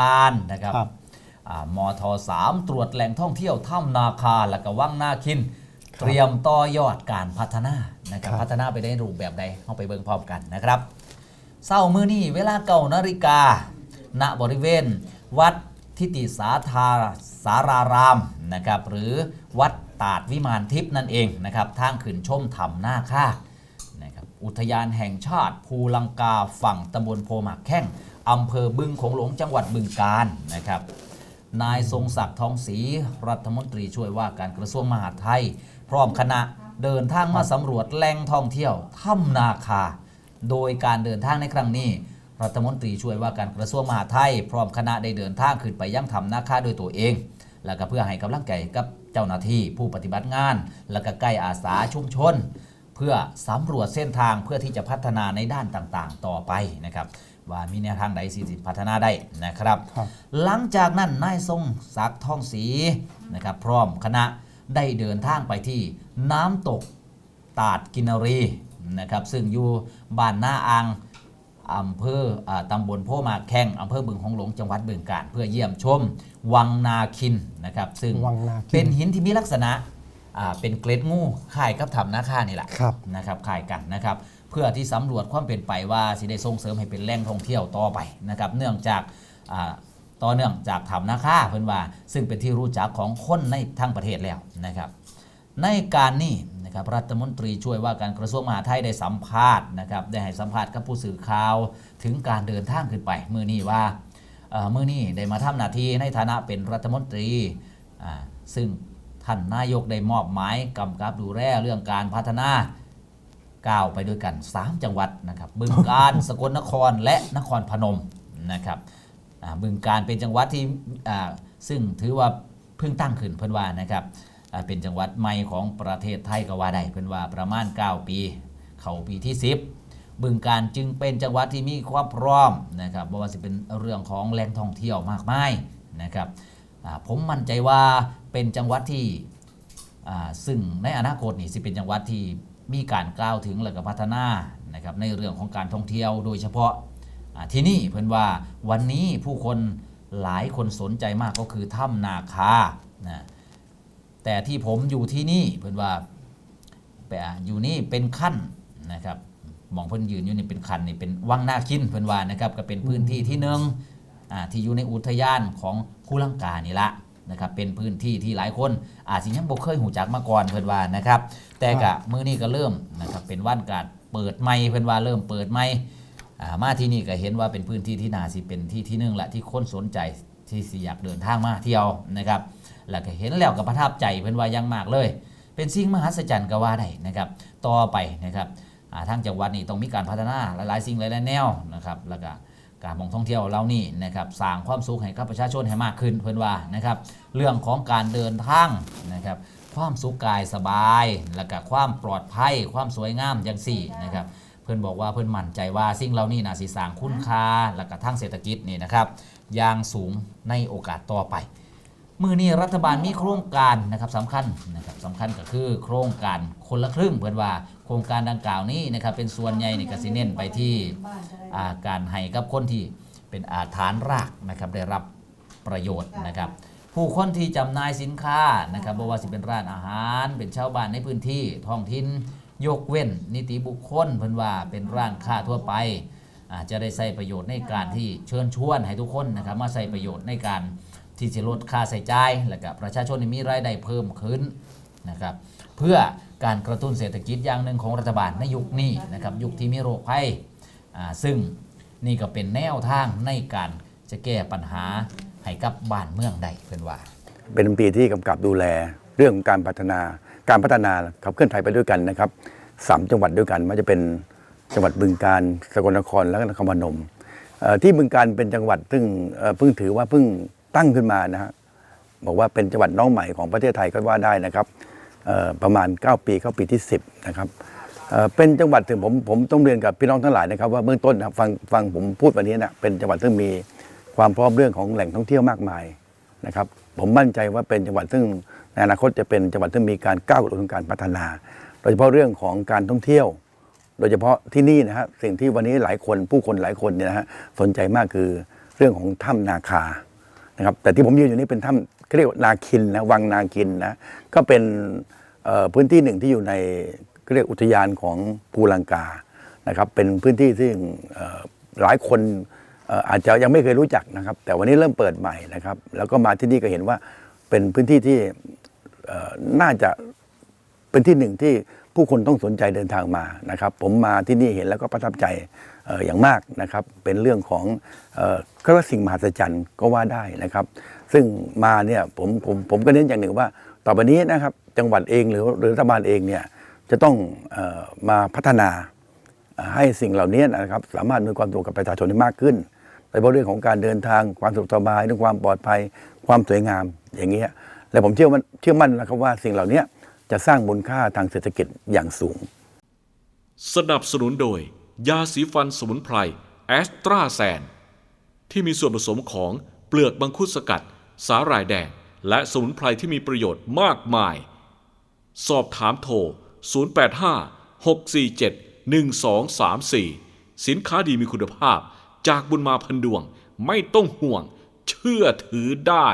การนะครับครับ อ่ามทสามตรวจแหล่งท่องเที่ยวถ้ำนาคาและก็วังนาคิน เตรียมต่อยอดการพัฒนานะครับครับ พัฒนาไปได้รูปแบบใดเข้าไปเบิ่งพร้อมกันนะครับเศร้ามือนี้เวลาเก่านาฬิกา ณบริเวณ วัดทิติสาธาสารารามนะครับหรือวัดตาดวิมานทิพย์นั่นเองนะครับทางขึ้นชมถ้ำนาคา นะครับอุทยานแห่งชาติภูลังกาฝั่งตำบลโพหมากแข้ง อำเภอบึงโขงหลงจังหวัดบึงกาฬนะครับ นายทรงศักดิ์ทองศรีรัฐมนตรีช่วยว่าการกระทรวงมหาดไทย พร้อมคณะเดินทางมาสำรวจแหล่งท่องเที่ยวถ้ำนาคา โดยการเดินทางในครั้งนี้ รัฐมนตรีช่วยว่าการกระทรวงมหาดไทย พร้อมคณะได้เดินทางขึ้นไปยังถ้ำนาคาด้วยตัวเอง แล้วก็เพื่อให้กำลังใจกับเจ้าหน้าที่ผู้ปฏิบัติงาน และก็ใกล้อาสาชุมชน เพื่อสำรวจเส้นทางเพื่อที่จะพัฒนาในด้านต่างๆ ต่อไปนะครับ ว่ามีแนวทางใดสิสิพัฒนาได้นะครับครับ หลังจากนั้นนายทรงศักดิ์ทองศรีนะครับ พร้อมคณะได้เดินทางไปที่น้ำตกตาดกินรีนะครับ ซึ่งอยู่บ้านหน้าอ่างอำเภออาตำบลโพหมากแข้งอำเภอบึงของหลงจังหวัดบึงกาฬเพื่อเยี่ยมชม วังนาคินนะครับ ซึ่งวังนาคินเป็นหินที่มีลักษณะอ่าเป็นเกล็ดงูคล้ายกับถ้ำนาคานี่แหละครับนะครับคล้ายกันนะครับ เพื่อที่สำรวจความเป็นไปว่าสิได้ส่งเสริมให้เป็นแหล่งท่องเที่ยวต่อไปนะครับเนื่องจากต่อเนื่องจากถ้ำนาคาเพิ่อนว่า ซึ่งเป็นที่รู้จักของคนในทั้งประเทศแล้วนะครับ ในการนี้นะครับรัฐมนตรีช่วยว่าการกระทรวงมหาดไทยได้สัมภาษณ์นะครับได้ให้สัมภาษณ์กับผู้สื่อข่าวถึงการเดินทางขึ้นไปมือนี้ว่าเมื่อนี้ได้มาทำหน้าที่ในฐานะเป็นรัฐมนตรีซึ่งท่านนายกได้มอบหมายกำกับดูแลเรื่องการพัฒนา ก้าวไปด้วยกัน 3 จังหวัดนะครับบึงกาฬสกลนครและนครพนมนะครับอ่าบึงกาฬเป็นจังหวัดที่อ่าซึ่งถือว่าเพิ่งตั้งขึ้นเพิ่นว่านะครับอ่าเป็นจังหวัดใหม่ของประเทศไทยก็ว่าได้เพิ่นว่าประมาณ 9 ปี เข้าปีที่ 10 บึงการจึงเป็นจังหวัดที่มีความพร้อมนะครับบ่ว่าจะเป็นเรื่องของแหล่งท่องเที่ยวมากมายนะครับอ่าผมมั่นใจว่าเป็นจังหวัดที่อ่าซึ่งในอนาคตนี่สิเป็นจังหวัดที่ มีการกล่าวถึงและก็พัฒนานะครับในเรื่องของการท่องเที่ยวโดยเฉพาะที่นี่เพิ่นว่าวันนี้ผู้คนหลายคนสนใจมากก็คือถ้ำนาคานะแต่ที่ผมอยู่ที่นี่เพิ่นว่าอยู่นี่เป็นขั้นนะครับมองเพิ่นยืนอยู่นี่เป็นคันนี่เป็นวังนาคินเพิ่นว่านะครับก็เป็นพื้นที่ที่หนึ่งที่อยู่ในอุทยานของภูลังกานี่ละ นะครับเป็นพื้นที่ที่หลายคน อาจสิยังบ่เคยหูจักมาก่อนเพิ่นว่านะครับ แต่กะมื้อนี้ก็เริ่มนะครับเป็นวันการเปิดใหม่เพิ่นว่าเริ่มเปิดใหม่อ่ามาที่นี่ก็เห็นว่าเป็นพื้นที่ที่น่าสิเป็นที่ที่หนึงละที่คนสนใจที่สิอยากเดินทางมาเที่ยวนะครับแล้วก็เห็นแล้วก็ประทับใจเพิ่นว่าอยังมากเลย เป็นสิ่งมหัศจรรย์ก็ว่าได้นะครับ ต่อไปนะครับอ่าทางจังหวัดนี่ต้องมีการพัฒนาหลายๆสิ่งหลายๆแนวนะครับแล้วก็ การมองท่องเที่ยวเรานี่นะครับสร้างความสุขให้กับประชาชนให้มากขึ้นเพื่อนว่านะครับเรื่องของการเดินทางนะครับความสุขกายสบาย และก็ความปลอดภัย ความสวยงามอย่างสี่นะครับเพื่อนบอกว่าเพื่อนมั่นใจว่าสิ่งเหล่านี้น่าสิสร้างคุณค่าและก็ทั้งเศรษฐกิจนี่นะครับอย่างสูงในโอกาสต่อไป มือนี้รัฐบาลมีโครงการนะครับสำคัญนะครับสำคัญก็คือโครงการคนละครึ่งเพื่อนว่าโครงการดังกล่าวนี้นะครับเป็นส่วนใหญ่ในกสิเน้นไปที่อ่าการให้กับคนที่เป็นอาฐานรากนะครับได้รับประโยชน์นะครับ ผู้คนที่จำหน่ายสินค้านะครับบ่ว่าสิเป็นร้านอาหาร เป็นชาวบ้านในพื้นที่ท้องถิ่นยกเว้น นิติบุคคลเพิ่นว่าเป็นร้านค้าทั่วไปอาจจะได้ใช้ประโยชน์ในการที่เชิญชวนให้ทุกคนนะครับมาใช้ประโยชน์ในการ ที่จะลดค่าใช้จ่ายและก็ประชาชนมีรายได้เพิ่มขึ้นนะครับเพื่อการกระตุ้นเศรษฐกิจอย่างหนึ่งของรัฐบาลในยุคนี้นะครับยุคที่มีโรคภัยซึ่งนี่ก็เป็นแนวทางในการจะแก้ปัญหาให้กับบ้านเมืองได้เพื่อนว่า เป็นปีที่กำกับดูแลเรื่องของการพัฒนาการพัฒนาขับเคลื่อนไทยไปด้วยกันนะครับสามจังหวัดด้วยกันมันจะเป็นจังหวัดบึงการสกลนครและก็นครพนมที่บึงการเป็นจังหวัดซึ่งเพิ่งถือว่าเพิ่ง ตั้งขึ้นมานะฮะบอกว่าเป็นจังหวัดน้องใหม่ของประเทศไทยก็ว่าได้นะครับประมาณ 9 ปีเข้าปีที่ 10นะครับเเป็นจังหวัดถึงผมผมต้องเรียนกับพี่น้องทั้งหลายนะครับ ว่าเบื้องต้นนะฟังฟังผมพูดวันนี้นะเป็นจังหวัดซึ่มีความพร้อมเรื่องของแหล่งท่องเที่ยวมากมายนะครับผมมั่นใจว่าเป็นจังหวัดซึ่งในอนาคตจะเป็นจังหวัดที่มีการก้าวกระโดดทางการพัฒนา โดยเฉพาะเรื่องของการท่องเที่ยว โดยเฉพาะที่นี่นะฮะสิ่งที่วันนี้หลายคนผู้คนหลายคนเนี่ยนะฮะสนใจมากคือเรื่องของถ้ำนาคา นะครับแต่ที่ผมยืนอยู่นี่เป็นถ้ำเรียกนาคินนะวังนาคินนะก็เป็นพื้นที่หนึ่งที่อยู่ในเรียกอุทยานของภูลังกานะครับเป็นพื้นที่ที่เอ่อหลายคนอาจจะยังไม่เคยรู้จักนะครับ แต่วันนี้เริ่มเปิดใหม่นะครับ แล้วก็มาที่นี่ก็เห็นว่าเป็นพื้นที่ที่น่าจะเป็นที่หนึ่งที่ ผู้คนต้องสนใจเดินทางมานะครับ ผมมาที่นี่เห็นแล้วก็ประทับใจอย่างมากนะครับ เป็นเรื่องของก็ว่าสิ่งมหัศจรรย์ก็ว่าได้นะครับ ซึ่งมาเนี่ยผมผมผมก็เน้นอย่างหนึ่งว่า ต่อไปนี้นะครับจังหวัดเองหรือหรือรัฐบาลเองเนี่ยจะต้องออมาพัฒนาให้สิ่งเหล่านี้นะครับ สามารถมีความสะดวกกับประชาชนได้มากขึ้นโดยเฉพาะเรื่องของการเดินทางความสะดวกสบายเรื่องความปลอดภัย ความสวยงามอย่างเงี้ยและผมเชื่อมันเชื่อมั่นนะครับว่าสิ่งเหล่านี้ จะสร้างมูลค่าทางเศรษฐกิจอย่างสูง สนับสนุนโดย ยาสีฟันสมุนไพรแอสตราแซน ที่มีส่วนผสมของเปลือกบังคุดสกัด สาหร่ายแดง และสมุนไพรที่มีประโยชน์มากมาย สอบถามโทร 085 647 1234 สินค้าดีมีคุณภาพจากบุญมาพันดวง ไม่ต้องห่วง เชื่อถือได้